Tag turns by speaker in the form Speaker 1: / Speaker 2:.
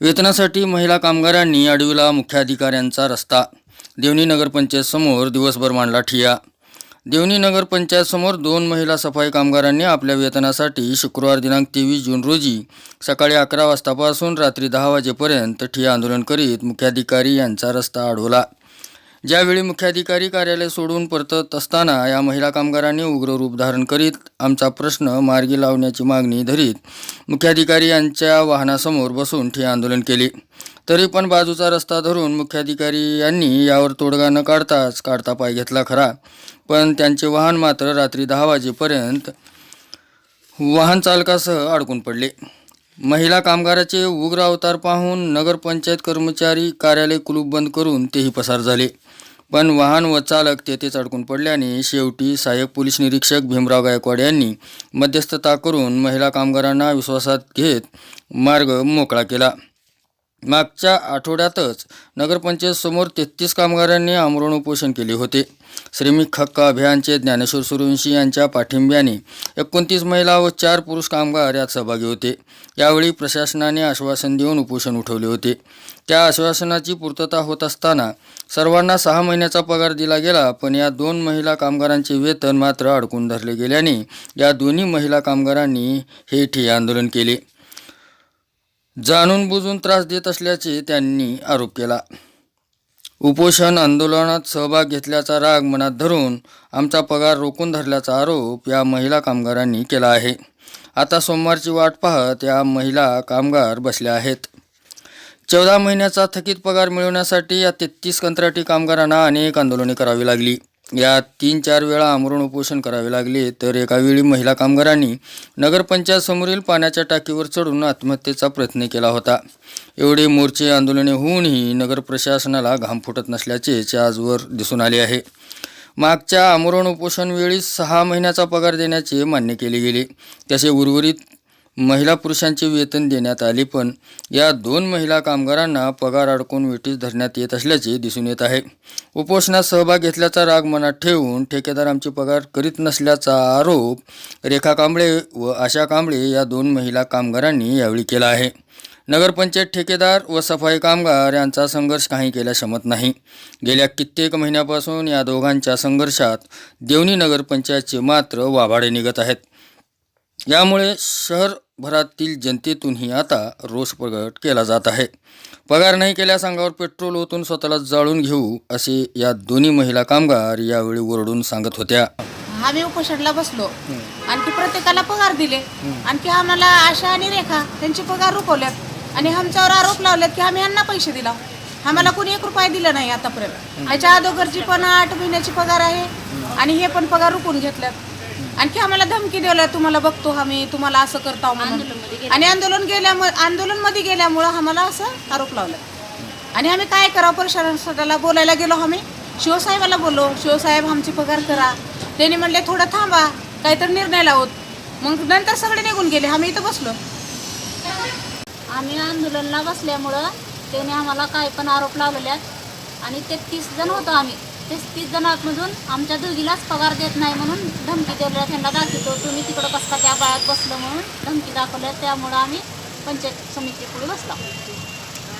Speaker 1: वेतनासाठी महिला कामगारांनी अडविला मुख्याधिकाऱ्यांचा रस्ता. देवणी नगरपंचायतसमोर दिवसभर मांडला ठिया. देवणी नगरपंचायतसमोर दोन महिला सफाई कामगारांनी आपल्या वेतनासाठी शुक्रवार दिनांक तेवीस जून रोजी सकाळी अकरा वाजतापासून रात्री दहा वाजेपर्यंत ठिया आंदोलन करीत मुख्याधिकारी यांचा रस्ता अडवला. ज्यावेळी मुख्याधिकारी कार्यालय सोडून परतत असताना या महिला कामगारांनी उग्र रूप धारण करीत आमचा प्रश्न मार्गी लावण्याची मागणी धरीत मुख्याधिकारी यांच्या वाहनासमोर बसून ठे आंदोलन केले. तरी पण बाजूचा रस्ता धरून मुख्याधिकारी यांनी यावर तोडगा न काढताच काढता पाय घेतला खरा. पण त्यांचे वाहन मात्र रात्री दहा वाजेपर्यंत वाहन चालकासह अडकून पडले. महिला कामगाराचे उग्र अवतार पाहून नगरपंचायत कर्मचारी कार्यालय कुलूप बंद करून तेही पसार झाले. पण वाहन व चालक तेथेच अडकून पडल्याने शेवटी सहाय्यक पोलीस निरीक्षक भीमराव गायकवाड यांनी मध्यस्थता करून महिला कामगारांना विश्वासात घेत मार्ग मोकळा केला. मागच्या आठवड्यातच नगरपंचायत समोर तेहतीस कामगारांनी आमरण उपोषण केले होते. श्रमिक हक्क अभियानचे ज्ञानेश्वर सूर्यवंशी यांच्या पाठिंब्याने एकोणतीस महिला व चार पुरुष कामगार यात सहभागी होते. यावेळी प्रशासनाने आश्वासन देऊन उपोषण उठवले होते. त्या आश्वासनाची पूर्तता होत असताना सर्वांना सहा महिन्याचा पगार दिला गेला पण या दोन महिला कामगारांचे वेतन मात्र अडकून धरले गेल्याने या दोन्ही महिला कामगारांनी हे ठिय्या आंदोलन केले. जाणून बुजून त्रास देत असल्याचे त्यांनी आरोप केला. उपोषण आंदोलनात सहभाग घेतल्याचा राग मनात धरून आमचा पगार रोखून धरल्याचा आरोप या महिला कामगारांनी केला आहे. आता सोमवारची वाट पाहत या महिला कामगार बसल्या आहेत. चौदा महिन्याचा थकीत पगार मिळवण्यासाठी या तेहतीस कंत्राटी कामगारांना अनेक आंदोलने करावी लागली. या तीन चार वेळा आमरण उपोषण करावे लागले तर एकावेळी महिला कामगारांनी नगरपंचायतसमोरील पाण्याच्या टाकीवर चढून आत्महत्येचा प्रयत्न केला होता. एवढे मोर्चे आंदोलने होऊनही नगर प्रशासनाला घाम फुटत नसल्याचे आजवर दिसून आले आहे. मागच्या आमरण उपोषण वेळी सहा महिन्याचा पगार देण्याचे मान्य केले गेले. तसे उर्वरित महिला पुरुषांचे वेतन देण्यात आले पण या दोन महिला कामगारांना पगार अडकून वेटीस धरण्यात येत असल्याचे दिसून येत आहे. उपोषणात सहभाग घेतल्याचा राग मनात ठेवून ठेकेदार आमचे पगार करीत नसल्याचा आरोप रेखा कांबळे व आशा कांबळे या दोन महिला कामगारांनी यावेळी केला आहे. नगरपंचायत ठेकेदार व सफाई कामगार यांचा संघर्ष काही केल्या शमत नाही. गेल्या कित्येक महिन्यापासून या दोघांच्या संघर्षात देवणी नगरपंचायतचे मात्र वाभाडे निघत आहेत. यामुळे शहरभरातील जनतेतूनही आता रोष प्रगट केला जात आहे. पगार नाही केल्यास अंगावर पेट्रोल ओतून स्वतःला जाळून घेऊ असे या दोन्ही महिला कामगार यावेळी ओरडून सांगत होत्या.
Speaker 2: आम्ही उपोषणला बसलो. आणखी प्रत्येकाला पगार दिले. आणखी आम्हाला आशा आणि रेखा त्यांचे पगार रुकवल्यात आणि आमच्यावर आरोप लावलेत की आम्ही यांना पैसे दिला आम्हाला कोणी एक रुपया दिला नाही आतापर्यंत. ह्याच्या अगोदरची पण आठ महिन्याची पगार आहे आणि हे पण पगार रुकून घेतल्यात. आणखी आम्हाला धमकी दिल्या तुम्हाला बघतो आम्ही तुम्हाला असं करतो म्हणून. आणि आंदोलन गेल्यामुळे आंदोलनमध्ये गेल्यामुळं आम्हाला असं आरोप लावला. आणि आम्ही काय करावं प्रशासनाला बोलायला गेलो आम्ही. शिवसाहेबाला बोललो शिवसाहेब आमची पगार करा. त्यांनी म्हणले थोडं थांबा काहीतरी निर्णय लावत. मग नंतर सगळे निघून गेले आम्ही इथं बसलो.
Speaker 3: आम्ही आंदोलनला बसल्यामुळं त्याने आम्हाला काही पण आरोप लावलेल्यात आणि ते तीस जण होतो आम्ही. ते तीस जणांमधून आमच्या दोघीलाच पगार देत नाही म्हणून धमकी दिल्या त्यांना दाखवतो. तुम्ही तिकडं बसता त्या बाळात बसलं म्हणून धमकी दाखवल्या. त्यामुळं आम्ही पंचायत समितीपुढे बसला.